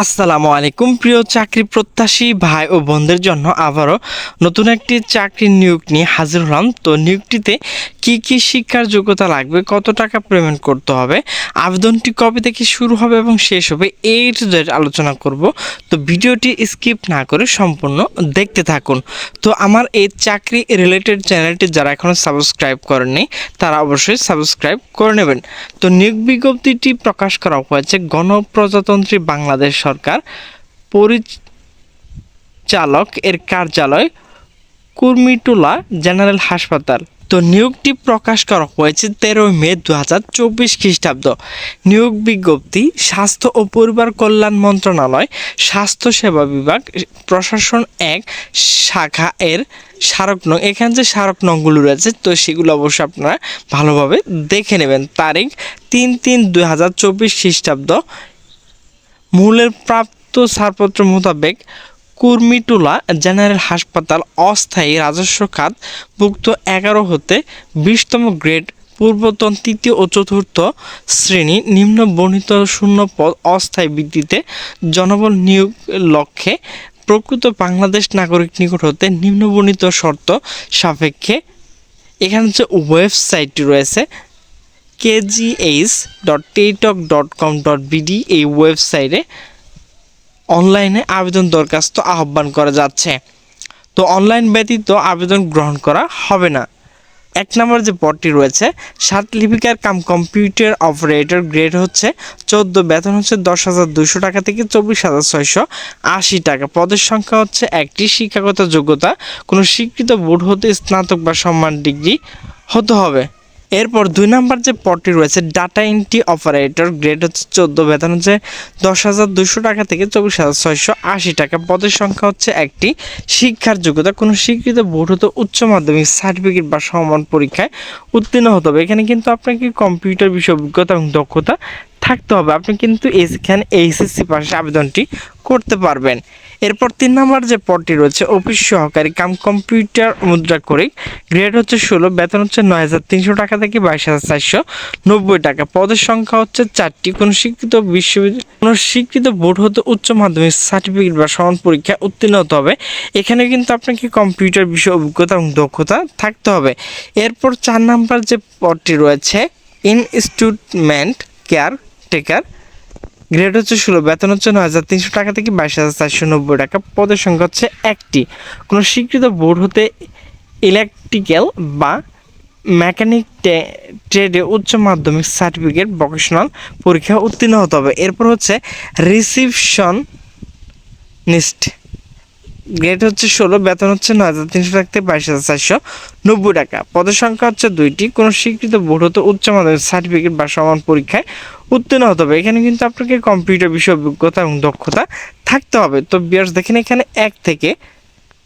আসসালামু আলাইকুম, প্রিয় চাকরি প্রত্যাশী ভাই ও বোনদের জন্য আবারও নতুন একটি চাকরি নিয়োগ নিয়ে হাজির হলাম। তো নিয়োগটিতে কি কি শিক্ষার যোগ্যতা লাগবে, কত টাকা পেমেন্ট করতে হবে, আবেদনটি কবে থেকে শুরু হবে এবং শেষ হবে এই আলোচনা করব। তো ভিডিওটি স্কিপ না করে সম্পূর্ণ দেখতে থাকুন। তো আমার এই চাকরি রিলেটেড চ্যানেলটি যারা এখনও সাবস্ক্রাইব করেননি, তারা অবশ্যই সাবস্ক্রাইব করে নেবেন। তো নিয়োগ বিজ্ঞপ্তিটি প্রকাশ করা হয়েছে গণপ্রজাতন্ত্রী বাংলাদেশ সরকার পরিচালক এর কার্যালয় কুর্মিটুলা জেনারেল হাসপাতাল। তো নিয়োগটি প্রকাশ করা হয়েছে তেরোই মে দু হাজার চব্বিশ খ্রিস্টাব্দ। নিয়োগ বিজ্ঞপ্তি, স্বাস্থ্য ও পরিবার কল্যাণ মন্ত্রণালয়, স্বাস্থ্য সেবা বিভাগ, প্রশাসন এক, শাখা এর স্মারক নং, এখানে যে স্মারক নংগুলো রয়েছে, তো সেগুলো অবশ্যই আপনারা ভালোভাবে দেখে নেবেন। তারিখ তিন তিন দুই হাজার চব্বিশ খ্রিস্টাব্দ। মূলের প্রাপ্ত ছাড়পত্র মোতাবেক কুর্মিটুলা জেনারেল হাসপাতাল অস্থায়ী রাজস্ব খাত ভুক্ত এগারো হতে বিশতম গ্রেড, পূর্বতন তৃতীয় ও চতুর্থ শ্রেণি নিম্ন বর্ণিত শূন্য পদ অস্থায়ী ভিত্তিতে জনবল নিয়োগ লক্ষ্যে প্রকৃত বাংলাদেশ নাগরিক নিকট হতে নিম্নবর্ণিত শর্ত সাপেক্ষে। এখানে যে ওয়েবসাইটটি রয়েছে KGH dot teletalk dot com dot BD এই ওয়েবসাইটে অনলাইনে আবেদন দরখাস্ত আহ্বান করা যাচ্ছে। তো অনলাইন ব্যতীত আবেদন গ্রহণ করা হবে না। এক নম্বর যে পদটি রয়েছে, সাত লিপিকার কাম কম্পিউটার অপারেটর গ্রেড হচ্ছে চোদ্দ, বেতন হচ্ছে দশ হাজার দুশো টাকা থেকে চব্বিশ হাজার ছয়শো আশি টাকা। পদের সংখ্যা হচ্ছে একটি, শিক্ষাগত যোগ্যতা কোনো স্বীকৃত বোর্ড হতে স্নাতক বা সম্মান ডিগ্রি হতে হবে। এরপর দুই নাম্বার যে পদটি রয়েছে ডাটা এন্ট্রি অপারেটর গ্রেড হচ্ছে চোদ্দ, বেতন হচ্ছে দশ হাজার দুশো টাকা থেকে চব্বিশ হাজার ছয়শো আশি টাকা। পদের সংখ্যা হচ্ছে একটি। শিক্ষার যোগ্যতা, কোনো স্বীকৃত বোর্ড হতে উচ্চ মাধ্যমিক সার্টিফিকেট বা সমান পরীক্ষায় উত্তীর্ণ হতে হবে। এখানে কিন্তু আপনাকে কম্পিউটার বিষয় অভিজ্ঞতা এবং দক্ষতা থাকতে হবে। আপনি কিন্তু এখানে এইচএসসি পাশে আবেদনটি করতে পারবেন। এরপর তিন নম্বর যে পদটি রয়েছে, অফিস সহকারী কাম কম্পিউটার মুদ্রা করে গ্রেড হচ্ছে ষোলো, বেতন হচ্ছে নয় হাজার তিনশো টাকা থেকে বাইশ হাজার চারশো নব্বই টাকা। পদের সংখ্যা হচ্ছে চারটি। কোনো স্বীকৃত বিশ্ববিদ্যালয়, কোনো স্বীকৃত বোর্ড হতে উচ্চ মাধ্যমিক সার্টিফিকেট বা সমান পরীক্ষা উত্তীর্ণ হতে হবে। এখানে কিন্তু আপনাকে কম্পিউটার বিষয়ে অভিজ্ঞতা এবং দক্ষতা থাকতে হবে। এরপর চার নাম্বার যে পদটি রয়েছে, ইনস্টিটিউটমেন্ট কেয়ার টেকার। গ্রেড হচ্ছে ষোলো, বেতন হচ্ছে নয় হাজার তিনশো টাকা থেকে বাইশ হাজার চারশো নব্বই টাকা। পদের সংখ্যা হচ্ছে একটি। কোনো স্বীকৃত বোর্ড হতে ইলেকট্রিক্যাল বা মেকানিক ট্রেডে উচ্চ মাধ্যমিক সার্টিফিকেট ভোকেশনাল পরীক্ষা উত্তীর্ণ হতে হবে। এরপর হচ্ছে রিসিপশন নিস্ট গ্রেড হচ্ছে ষোলো, বেতন হচ্ছে নয় হাজার তিনশো টাকা থেকে বাইশ হাজার চারশো নব্বই টাকা। পদের সংখ্যা হচ্ছে দুইটি। কোনো স্বীকৃত বোর্ড হতে উচ্চ মাধ্যমিক সার্টিফিকেট বা সমান পরীক্ষায় উত্তীর্ণ হতে হবে। এখানে কিন্তু আপনাকে কম্পিউটার বিষয় অভিজ্ঞতা এবং দক্ষতা থাকতে হবে। তো বিয়ার্স দেখেন এখানে এক থেকে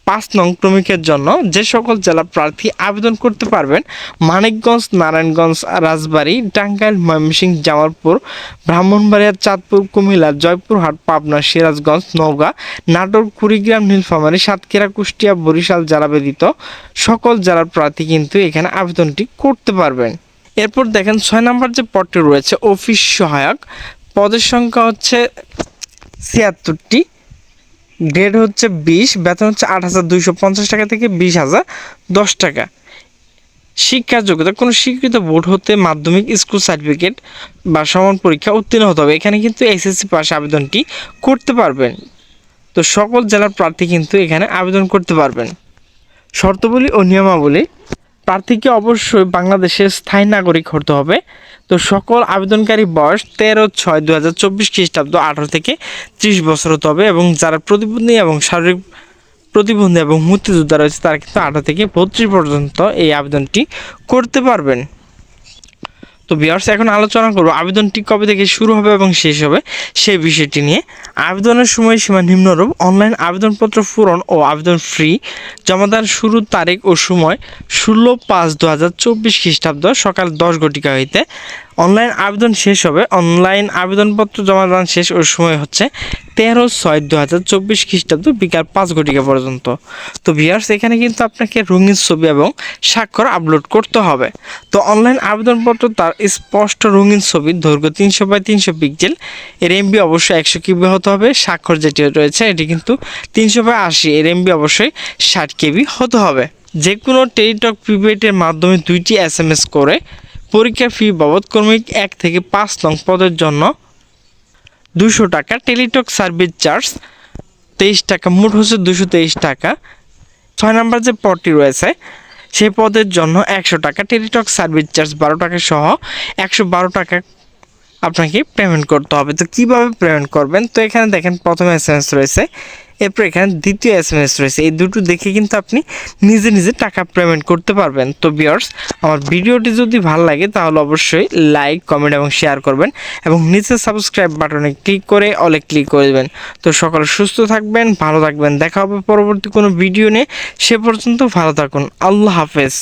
পাঁচ নং ক্রমিকের জন্য যে সকল জেলা প্রার্থী আবেদন করতে পারবেন, মানিকগঞ্জ, নারায়ণগঞ্জ, রাজবাড়ী, টাঙ্গাইল, ময়মনসিংহ, জামালপুর, ব্রাহ্মণবাড়িয়া, চাঁদপুর, কুমিল্লা, জয়পুরহাট, পাবনা, সিরাজগঞ্জ, নওগাঁ, নাটোর, কুড়িগ্রাম, নীলফামারী, সাতক্ষীরা, কুষ্টিয়া, বরিশাল জেলা ব্যতীত সকল জেলার প্রার্থী কিন্তু এখানে আবেদনটি করতে পারবেন। এরপর দেখেন ছয় নম্বর যে পদটি রয়েছে, অফিস সহায়ক, পদের সংখ্যা হচ্ছে ছিয়াত্তরটি। গ্রেড হচ্ছে বিশ, বেতন হচ্ছে আট হাজার দুইশো পঞ্চাশ টাকা থেকে বিশ হাজার দশ টাকা। শিক্ষার যোগ্যতা, কোনো স্বীকৃত বোর্ড হতে মাধ্যমিক স্কুল সার্টিফিকেট বা সমান পরীক্ষা উত্তীর্ণ হতে হবে। এখানে কিন্তু এসএসসি পাশে আবেদনটি করতে পারবেন। তো সকল জেলার প্রার্থী কিন্তু এখানে আবেদন করতে পারবেন। শর্তাবলী ও নিয়মাবলী প্রার্থীকে অবশ্যই বাংলাদেশের স্থায়ী নাগরিক হতে হবে। তো সকল আবেদনকারী বয়স তেরো ছয় দু হাজার চব্বিশ খ্রিস্টাব্দ আঠারো থেকে ত্রিশ বছর হতে হবে এবং যারা প্রতিবন্ধী এবং শারীরিক প্রতিবন্ধী এবং মুক্তিযোদ্ধা রয়েছে, তারা কিন্তু আঠারো থেকে বত্রিশ পর্যন্ত এই আবেদনটি করতে পারবেন। তো বিয়ার্স এখন আলোচনা করব আবেদনটি কবে থেকে শুরু হবে এবং শেষ হবে সেই বিষয়টি নিয়ে। আবেদনের সময় সীমা নিম্নরূপ। অনলাইন আবেদনপত্র পূরণ ও আবেদন ফ্রি জমাদার শুরুর তারিখ ও সময় ষোলো পাঁচ দু হাজার চব্বিশ খ্রিস্টাব্দ সকাল দশ ঘটিকা হইতে অনলাইন আবেদন শেষ হবে। অনলাইন আবেদনপত্র জমা দান শেষ ওই সময় হচ্ছে তেরো ছয় দু হাজার চব্বিশ খ্রিস্টাব্দ বিকাল পাঁচ ঘটিকা পর্যন্ত। তো ভিয়ার্স এখানে কিন্তু আপনাকে রঙিন ছবি এবং স্বাক্ষর আপলোড করতে হবে। তো অনলাইন আবেদনপত্র তার স্পষ্ট রঙিন ছবি, দৈর্ঘ্য তিনশো বাই তিনশো পিক্সেল এর এমবি অবশ্যই একশো কিবি হতে হবে। স্বাক্ষর যেটি রয়েছে, এটি কিন্তু তিনশো বাই আশি, এর এমবি অবশ্যই ষাট কেবি হতে হবে। যে কোনো টেলিটক প্রিপেডের মাধ্যমে দুইটি এস এম এস করে পরীক্ষা ফি বাবদ ক্রমিক এক থেকে পাঁচ নং পদের জন্য দুশো টাকা টেলিটক সার্ভিস চার্জ, তেইশ টাকা, মোট হচ্ছে দুশো তেইশ টাকা। ছয় নম্বর যে পদটি রয়েছে, সেই পদের জন্য একশো টাকা টেলিটক সার্ভিস চার্জ, বারো টাকা সহ একশো বারো টাকা আপনাকে পেমেন্ট করতে হবে। তো কীভাবে পেমেন্ট করবেন? তো এখানে দেখেন, প্রথমে এস রয়েছে এরপর এখানে দ্বিতীয় এস এম এস রয়েছে। এই দুটো দেখে কিন্তু আপনি নিজে নিজে টাকা পেমেন্ট করতে পারবেন। তো বিয়ার্স আমার ভিডিওটি যদি ভালো লাগে, তাহলে অবশ্যই লাইক কমেন্ট এবং শেয়ার করবেন এবং নিচে সাবস্ক্রাইব বাটনে ক্লিক করে অলে ক্লিক করে দেবেন। তো সকলে সুস্থ থাকবেন, ভালো থাকবেন। দেখা হবে পরবর্তী কোনো ভিডিও নিয়ে। সে পর্যন্ত ভালো থাকুন। আল্লাহ হাফেজ।